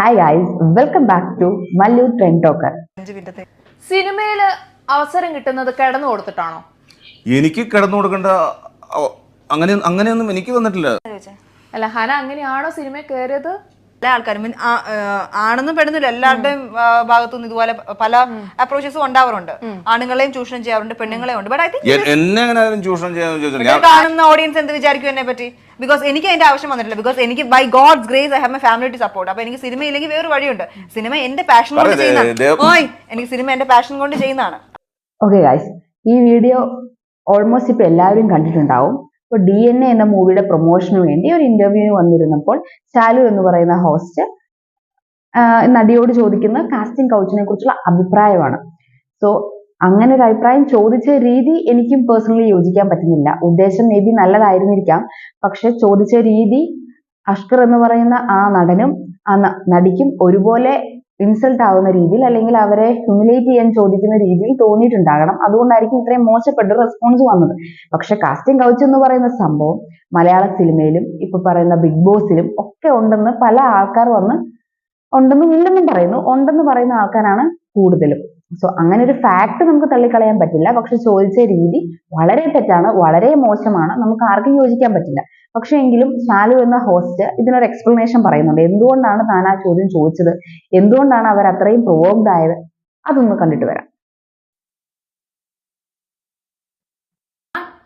Hi guys welcome back to Mallu trend talker സിനിമയിൽ അവസരം കിട്ടുന്നത് കിടന്നു കൊടുത്തിട്ടാണോ? എനിക്ക് കിടന്നു കൊടുക്കേണ്ട അങ്ങനെ അങ്ങനെയൊന്നും എനിക്ക് വന്നിട്ടില്ല. അല്ല ഹന അങ്ങനെയാണോ സിനിമ കയറിയത് എല്ലാ ആൾക്കാരും. മീൻ ആണെന്നും പെടുന്നില്ല എല്ലാവരുടെയും ഭാഗത്തുനിന്ന് ഇതുപോലെ പല അപ്രോച്ചസും ഉണ്ടാവാറുണ്ട്. ആണുങ്ങളെയും ചൂഷണം ചെയ്യാറുണ്ട് പെണ്ണുങ്ങളെയും ഉണ്ട്. ബട്ട് ഐ തിങ്ക് എന്നെ അങ്ങനെ ചൂഷണം ചെയ്യാൻ കാണുന്ന ഓഡിയൻസ് എന്ത് വിചാരിക്കും എന്നെ പറ്റി? ബിക്കോസ് എനിക്ക് അതിന്റെ ആവശ്യം വന്നിട്ടില്ല. ബിക്കോസ് എനിക്ക് by God's grace I have my family to support അപ്പൊ എനിക്ക് സിനിമ ഇല്ലെങ്കിൽ വേറൊരു വഴിയുണ്ട്. സിനിമ എന്റെ പാഷൻ കൊണ്ട് ചെയ്യുന്ന ചെയ്യുന്നതാണ്. എനിക്ക് സിനിമ എന്റെ പാഷൻ കൊണ്ട് ചെയ്യുന്നതാണ്. ഓക്കെ ഗൈസ് ഈ വീഡിയോ ഓൾമോസ്റ്റ് ഇപ്പൊ എല്ലാവരും കണ്ടിട്ടുണ്ടാവും. ഇപ്പോൾ ഡി എൻ എ എന്ന മൂവിയുടെ പ്രൊമോഷന് വേണ്ടി ഒരു ഇന്റർവ്യൂവിന് വന്നിരുന്നപ്പോൾ ശാലു എന്ന് പറയുന്ന ഹോസ്റ്റ് നടിയോട് ചോദിക്കുന്ന കാസ്റ്റിംഗ് കൗച്ചിനെ കുറിച്ചുള്ള അഭിപ്രായമാണ്. സോ അങ്ങനെ ഒരു അഭിപ്രായം ചോദിച്ച രീതി എനിക്കും പേഴ്സണലി യോജിക്കാൻ പറ്റുന്നില്ല. ഉദ്ദേശം മേ ബി നല്ലതായിരുന്നിരിക്കാം. പക്ഷെ ചോദിച്ച രീതി അഷ്കർ എന്ന് പറയുന്ന ആ നടനും ആ നടിക്കും ഒരുപോലെ ഇൻസൾട്ട് ആവുന്ന രീതിയിൽ അല്ലെങ്കിൽ അവരെ ഹ്യൂമിലേറ്റ് ചെയ്യാൻ ചോദിക്കുന്ന രീതിയിൽ തോന്നിയിട്ടുണ്ടാകണം. അതുകൊണ്ടായിരിക്കും ഇത്രയും മോശപ്പെട്ട റെസ്പോൺസ് വന്നത്. പക്ഷെ കാസ്റ്റിംഗ് കൗച്ച് എന്ന് പറയുന്ന സംഭവം മലയാള സിനിമയിലും ഇപ്പൊ പറയുന്ന ബിഗ് ബോസിലും ഒക്കെ ഉണ്ടെന്ന് പല ആൾക്കാർ വന്ന് ഉണ്ടെന്നും ഇല്ലെന്നും പറയുന്നു. ഉണ്ടെന്ന് പറയുന്ന ആൾക്കാരാണ് കൂടുതലും. സോ അങ്ങനെ ഒരു ഫാക്ട് നമുക്ക് തള്ളിക്കളയാൻ പറ്റില്ല. പക്ഷെ ചോദിച്ച രീതി വളരെ തെറ്റാണ് വളരെ മോശമാണ്. നമുക്ക് ആർക്കും യോജിക്കാൻ പറ്റില്ല. പക്ഷെ എങ്കിലും ശാലു എന്ന ഹോസ്റ്റ് ഇതിനൊരു എക്സ്പ്ലനേഷൻ പറയുന്നുണ്ട്. എന്തുകൊണ്ടാണ് താൻ ആ ചോദ്യം ചോദിച്ചത്? എന്തുകൊണ്ടാണ് അവർ അത്രയും പ്രൊവോക്ഡ് ആയത്? അതൊന്ന് കണ്ടിട്ട് വരാം.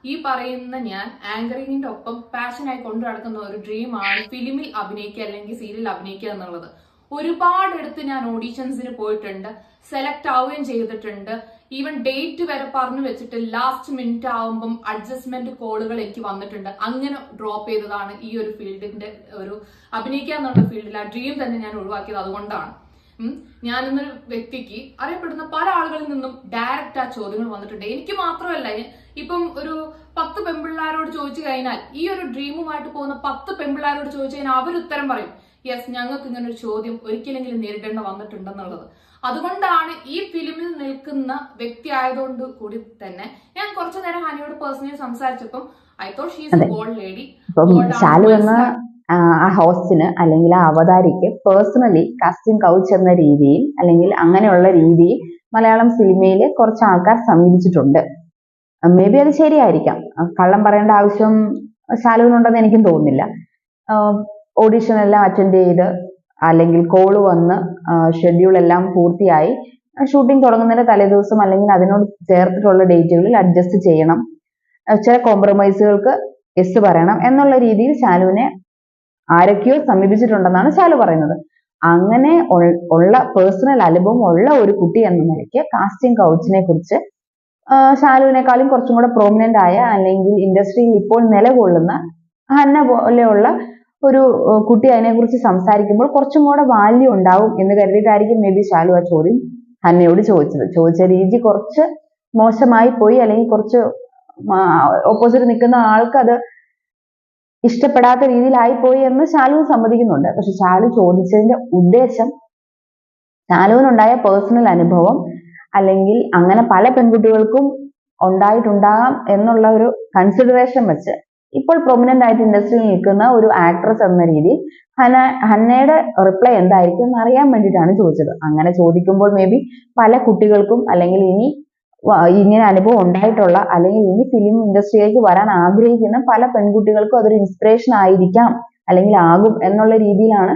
ഈ പറയുന്ന ഞാൻ ആങ്കറിങ്ങിന്റെ ഒപ്പം പാഷനായി കൊണ്ടു നടക്കുന്ന ഒരു ഡ്രീമാണ് ഫിലിമിൽ അഭിനയിക്കുക അല്ലെങ്കിൽ സീരിയലിൽ അഭിനയിക്കുക എന്നുള്ളത്. ഒരുപാട് ഒരുപാടെടുത്ത് ഞാൻ ഓഡീഷൻസിന് പോയിട്ടുണ്ട്. സെലക്ട് ആവുകയും ചെയ്തിട്ടുണ്ട്. ഈവൻ ഡേറ്റ് വരെ പറഞ്ഞു വെച്ചിട്ട് ലാസ്റ്റ് മിനിറ്റ് ആവുമ്പം അഡ്ജസ്റ്റ്മെന്റ് കോളുകൾ എനിക്ക് വന്നിട്ടുണ്ട്. അങ്ങനെ ഡ്രോപ്പ് ചെയ്തതാണ് ഈ ഒരു ഫീൽഡിന്റെ ഒരു അഭിനയിക്കുക എന്നുള്ള ഫീൽഡിൽ ആ ഡ്രീം തന്നെ ഞാൻ ഒഴിവാക്കിയത് അതുകൊണ്ടാണ്. ഞാൻ എന്നൊരു വ്യക്തിക്ക് അറിയപ്പെടുന്ന പല ആളുകളിൽ നിന്നും ഡയറക്റ്റ് ആ ചോദ്യങ്ങൾ വന്നിട്ടുണ്ട്. എനിക്ക് മാത്രമല്ല ഇപ്പം ഒരു പത്ത് പെൺപിള്ളാരോട് ചോദിച്ചു കഴിഞ്ഞാൽ ഈ ഒരു ഡ്രീമുമായിട്ട് പോകുന്ന പത്ത് പെൺപിള്ളാരോട് ചോദിച്ചു കഴിഞ്ഞാൽ അവർ ഉത്തരം പറയും. യെസ് ഞങ്ങൾക്ക് ഇങ്ങനെ ഒരു ചോദ്യം ഒരിക്കലെങ്കിലും നേരിടേണ്ട വന്നിട്ടുണ്ടെന്നുള്ളത്. അതുകൊണ്ടാണ് ഈ ഫിലിമിൽ നിൽക്കുന്ന വ്യക്തി ആയതുകൊണ്ട് കൂടി തന്നെ ഞാൻ കുറച്ചു നേരം ഹനിയോട് personally സംസാരിച്ചപ്പം I thought she's gold lady ആ ഹോസ്റ്റിന് അല്ലെങ്കിൽ ആ അവതാരിക്ക് പേഴ്സണലി കാസ്റ്റിംഗ് കൗച്ച് എന്ന രീതിയിൽ അല്ലെങ്കിൽ അങ്ങനെയുള്ള രീതിയിൽ മലയാളം സിനിമയിൽ കുറച്ച് ആൾക്കാർ സമീപിച്ചിട്ടുണ്ട്. മേ ബി അത് ശരിയായിരിക്കാം. കള്ളം പറയേണ്ട ആവശ്യം ശാലുവിനുണ്ടെന്ന് എനിക്കും തോന്നുന്നില്ല. ഓഡിഷൻ എല്ലാം അറ്റൻഡ് ചെയ്ത് അല്ലെങ്കിൽ കോൾ വന്ന് ഷെഡ്യൂൾ എല്ലാം പൂർത്തിയായി. ഷൂട്ടിംഗ് തുടങ്ങുന്നതിന്റെ തലേദിവസം അല്ലെങ്കിൽ അതിനോട് ചേർത്തിട്ടുള്ള ഡേറ്റുകളിൽ അഡ്ജസ്റ്റ് ചെയ്യണം. ചില കോംപ്രമൈസുകൾക്ക് എസ് പറയണം എന്നുള്ള രീതിയിൽ ശാലുവിനെ ആരൊക്കെയോ സമീപിച്ചിട്ടുണ്ടെന്നാണ് ശാലു പറയുന്നത്. അങ്ങനെ ഉള്ള പേഴ്സണൽ അനുഭവം ഉള്ള ഒരു കുട്ടി എന്ന നിലയ്ക്ക് കാസ്റ്റിംഗ് കൗച്ചിനെ കുറിച്ച് ശാലുവിനേക്കാളും കുറച്ചും കൂടെ പ്രോമിനന്റ് ആയ അല്ലെങ്കിൽ ഇൻഡസ്ട്രിയിൽ ഇപ്പോൾ നിലകൊള്ളുന്ന ഹന്ന പോലെയുള്ള ഒരു കുട്ടി അതിനെക്കുറിച്ച് സംസാരിക്കുമ്പോൾ കുറച്ചും കൂടെ വാല്യൂ ഉണ്ടാവും എന്ന് കരുതിയിട്ടായിരിക്കും മേ ബി ശാലു ആ ചോദ്യം ഹന്നയോട് ചോദിച്ചത്. ചോദിച്ച രീതി കുറച്ച് മോശമായി പോയി അല്ലെങ്കിൽ കുറച്ച് ഓപ്പോസിറ്റ് നിൽക്കുന്ന ആൾക്ക് അത് ഇഷ്ടപ്പെടാത്ത രീതിയിലായി പോയി എന്ന് ശാലു സമ്മതിക്കുന്നുണ്ട്. പക്ഷെ ശാലു ചോദിച്ചതിന്റെ ഉദ്ദേശം ശാലുവിനുണ്ടായ പേഴ്സണൽ അനുഭവം അല്ലെങ്കിൽ അങ്ങനെ പല പെൺകുട്ടികൾക്കും ഉണ്ടായിട്ടുണ്ടാകാം എന്നുള്ള ഒരു കൺസിഡറേഷൻ വെച്ച് ഇപ്പോൾ പ്രൊമിനന്റ് ആയിട്ട് ഇൻഡസ്ട്രിയിൽ നിൽക്കുന്ന ഒരു ആക്ട്രസ് എന്ന രീതി ഹന ഹന്നയുടെ റിപ്ലൈ എന്തായിരിക്കും എന്ന് അറിയാൻ വേണ്ടിയിട്ടാണ് ചോദിച്ചത്. അങ്ങനെ ചോദിക്കുമ്പോൾ മേ ബി പല കുട്ടികൾക്കും അല്ലെങ്കിൽ ഇനി ഇങ്ങനെ അനുഭവം ഉണ്ടായിട്ടുള്ള അല്ലെങ്കിൽ ഇനി ഫിലിം ഇൻഡസ്ട്രിയിലേക്ക് വരാൻ ആഗ്രഹിക്കുന്ന പല പെൺകുട്ടികൾക്കും അതൊരു ഇൻസ്പിറേഷൻ ആയിരിക്കാം അല്ലെങ്കിൽ ആകും എന്നുള്ള രീതിയിലാണ്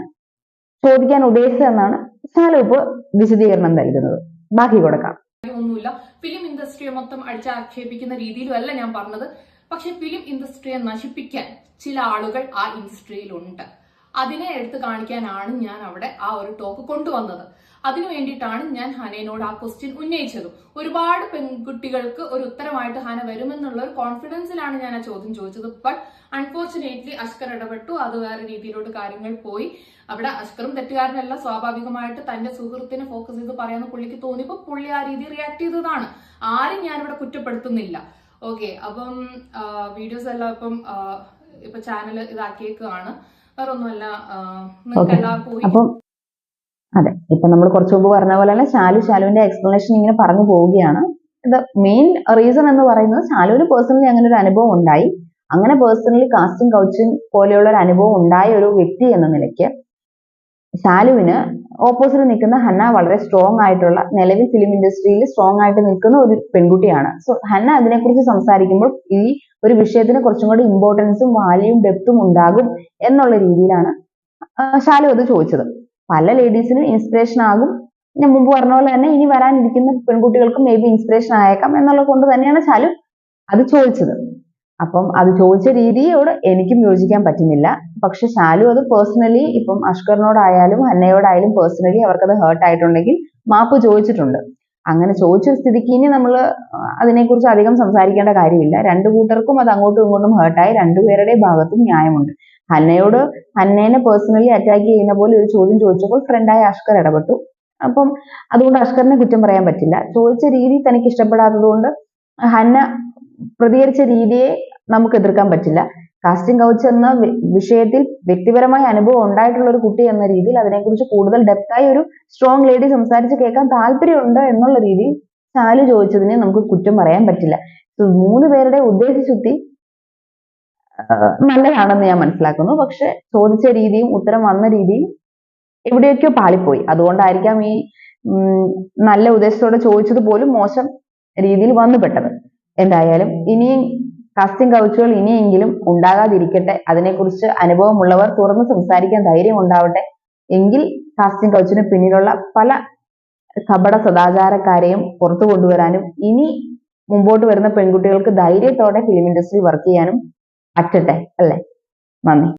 ചോദിക്കാൻ ഉദ്ദേശിച്ചതെന്നാണ് ശാലു ഇപ്പോൾ വിശദീകരണം നൽകുന്നത്. ബാക്കി കൊടുക്കാം ഒന്നുമില്ല. ഫിലിം ഇൻഡസ്ട്രിയെ മൊത്തം അടിച്ചാക്ഷേപിക്കുന്ന രീതിയിലും അല്ല ഞാൻ പറഞ്ഞത്. പക്ഷെ ഫിലിം ഇൻഡസ്ട്രിയെ നശിപ്പിക്കാൻ ചില ആളുകൾ ആ ഇൻഡസ്ട്രിയിലുണ്ട്. അതിനെ എടുത്തു കാണിക്കാനാണ് ഞാൻ അവിടെ ആ ഒരു ടോക്ക് കൊണ്ടുവന്നത്. അതിനു വേണ്ടിയിട്ടാണ് ഞാൻ ഹനയോട് ആ ക്വസ്റ്റ്യൻ ഉന്നയിച്ചതും. ഒരുപാട് പെൺകുട്ടികൾക്ക് ഒരു ഉത്തരമായിട്ട് ഹന വരുമെന്നുള്ള ഒരു കോൺഫിഡൻസിലാണ് ഞാൻ ആ ചോദ്യം ചോദിച്ചത്. ബട്ട് അൺഫോർച്ചുനേറ്റ്ലി അഷ്കർ ഇടപെട്ടു. അത് വേറെ രീതിയിലോട്ട് കാര്യങ്ങൾ പോയി. അവിടെ അഷ്കറും തെറ്റുകാരനല്ല. സ്വാഭാവികമായിട്ട് തന്റെ സുഹൃത്തിനെ ഫോക്കസ് ചെയ്ത് പറയാന്ന് പുള്ളിക്ക് തോന്നിയപ്പോൾ പുള്ളി ആ രീതി റിയാക്ട് ചെയ്തതാണ്. ആരും ഞാനിവിടെ കുറ്റപ്പെടുത്തുന്നില്ല. ഓക്കെ അപ്പം വീഡിയോസ് എല്ലാം ഇപ്പം ഇപ്പൊ ചാനൽ ഇതാക്കിയേക്കാണ് വേറെ ഒന്നുമല്ല നിങ്ങൾക്ക് എല്ലാവർക്കും അതെ ഇപ്പൊ നമ്മൾ കുറച്ചു മുമ്പ് പറഞ്ഞ പോലെ തന്നെ ശാലു ശാലുവിന്റെ എക്സ്പ്ലനേഷൻ ഇങ്ങനെ പറഞ്ഞു പോവുകയാണ്. ഇത് മെയിൻ റീസൺ എന്ന് പറയുന്നത് ശാലുവിന് പേഴ്സണലി അങ്ങനെ ഒരു അനുഭവം ഉണ്ടായി. അങ്ങനെ പേഴ്സണലി കാസ്റ്റിംഗ് കൗച്ചിങ് പോലെയുള്ള ഒരു അനുഭവം ഉണ്ടായ ഒരു വ്യക്തി എന്ന നിലയ്ക്ക് ശാലുവിന് ഓപ്പോസിറ്റ് നിൽക്കുന്ന ഹന്ന വളരെ സ്ട്രോങ് ആയിട്ടുള്ള നിലവിൽ ഫിലിം ഇൻഡസ്ട്രിയിൽ സ്ട്രോങ് ആയിട്ട് നിൽക്കുന്ന ഒരു പെൺകുട്ടിയാണ്. സോ ഹന്ന അതിനെക്കുറിച്ച് സംസാരിക്കുമ്പോൾ ഈ ഒരു വിഷയത്തിന് കുറച്ചും കൂടി ഇമ്പോർട്ടൻസും വാല്യൂം ഡെപ്തും ഉണ്ടാകും എന്നുള്ള രീതിയിലാണ് ശാലു അത് ചോദിച്ചത്. പല ലേഡീസിനും ഇൻസ്പിറേഷൻ ആകും. ഞാൻ മുമ്പ് പറഞ്ഞ പോലെ തന്നെ ഇനി വരാനിരിക്കുന്ന പെൺകുട്ടികൾക്കും മേ ബി ഇൻസ്പിറേഷൻ ആയേക്കാം എന്നുള്ളത് കൊണ്ട് തന്നെയാണ് ശാലു അത് ചോദിച്ചത്. അപ്പം അത് ചോദിച്ച രീതിയോട് എനിക്കും യോജിക്കാൻ പറ്റുന്നില്ല. പക്ഷെ ശാലു അത് പേഴ്സണലി ഇപ്പം അഷ്കറിനോടായാലും ഹന്നയോടായാലും പേഴ്സണലി അവർക്കത് ഹേർട്ട് ആയിട്ടുണ്ടെങ്കിൽ മാപ്പ് ചോദിച്ചിട്ടുണ്ട്. അങ്ങനെ ചോദിച്ച സ്ഥിതിക്ക് ഇനി നമ്മൾ അതിനെക്കുറിച്ച് അധികം സംസാരിക്കേണ്ട കാര്യമില്ല. രണ്ടു കൂട്ടർക്കും അത് അങ്ങോട്ടും ഇങ്ങോട്ടും ഹേർട്ടായി രണ്ടുപേരുടെ ഭാഗത്തും ന്യായമുണ്ട്. ഹന്നയോട് ഹന്നേനെ പേഴ്സണലി അറ്റാക്ക് ചെയ്യുന്ന പോലെ ഒരു ചോദ്യം ചോദിച്ചപ്പോൾ ഫ്രണ്ടായ അഷ്കർ ഇടപെട്ടു. അപ്പം അതുകൊണ്ട് അഷ്കറിനെ കുറ്റം പറയാൻ പറ്റില്ല. ചോദിച്ച രീതി തനിക്ക് ഇഷ്ടപ്പെടാത്തത് കൊണ്ട് ഹന്ന പ്രതികരിച്ച രീതിയെ നമുക്ക് എതിർക്കാൻ പറ്റില്ല. കാസ്റ്റിംഗ് കൗച്ച് എന്ന വിഷയത്തിൽ വ്യക്തിപരമായ അനുഭവം ഉണ്ടായിട്ടുള്ള ഒരു കുട്ടി എന്ന രീതിയിൽ അതിനെക്കുറിച്ച് കൂടുതൽ ഡെപ്തായി ഒരു സ്ട്രോങ് ലേഡി സംസാരിച്ച് കേൾക്കാൻ താല്പര്യമുണ്ട് എന്നുള്ള രീതിയിൽ ചാലു ചോദിച്ചതിനെ നമുക്ക് കുറ്റം പറയാൻ പറ്റില്ല. മൂന്ന് പേരുടെ ഉദ്ദേശശുദ്ധി നല്ലതാണെന്ന് ഞാൻ മനസ്സിലാക്കുന്നു. പക്ഷെ ചോദിച്ച രീതിയും ഉത്തരം വന്ന രീതിയും എവിടെയൊക്കെയോ പാളിപ്പോയി. അതുകൊണ്ടായിരിക്കാം ഈ നല്ല ഉദ്ദേശത്തോടെ ചോദിച്ചത് പോലും മോശം രീതിയിൽ വന്നു പെട്ടത്. എന്തായാലും ഇനിയും കാസ്റ്റിംഗ് കൗച്ചുകൾ ഇനിയെങ്കിലും ഉണ്ടാകാതിരിക്കട്ടെ. അതിനെക്കുറിച്ച് അനുഭവമുള്ളവർ തുറന്ന് സംസാരിക്കാൻ ധൈര്യം ഉണ്ടാവട്ടെ. എങ്കിൽ കാസ്റ്റിംഗ് കൗച്ചിന് പിന്നിലുള്ള പല കപട സദാചാരക്കാരെയും പുറത്തു കൊണ്ടുവരാനും ഇനി മുമ്പോട്ട് വരുന്ന പെൺകുട്ടികൾക്ക് ധൈര്യത്തോടെ ഫിലിം ഇൻഡസ്ട്രിയിൽ വർക്ക് ചെയ്യാനും പറ്റട്ടെ. അല്ലേ? നന്ദി.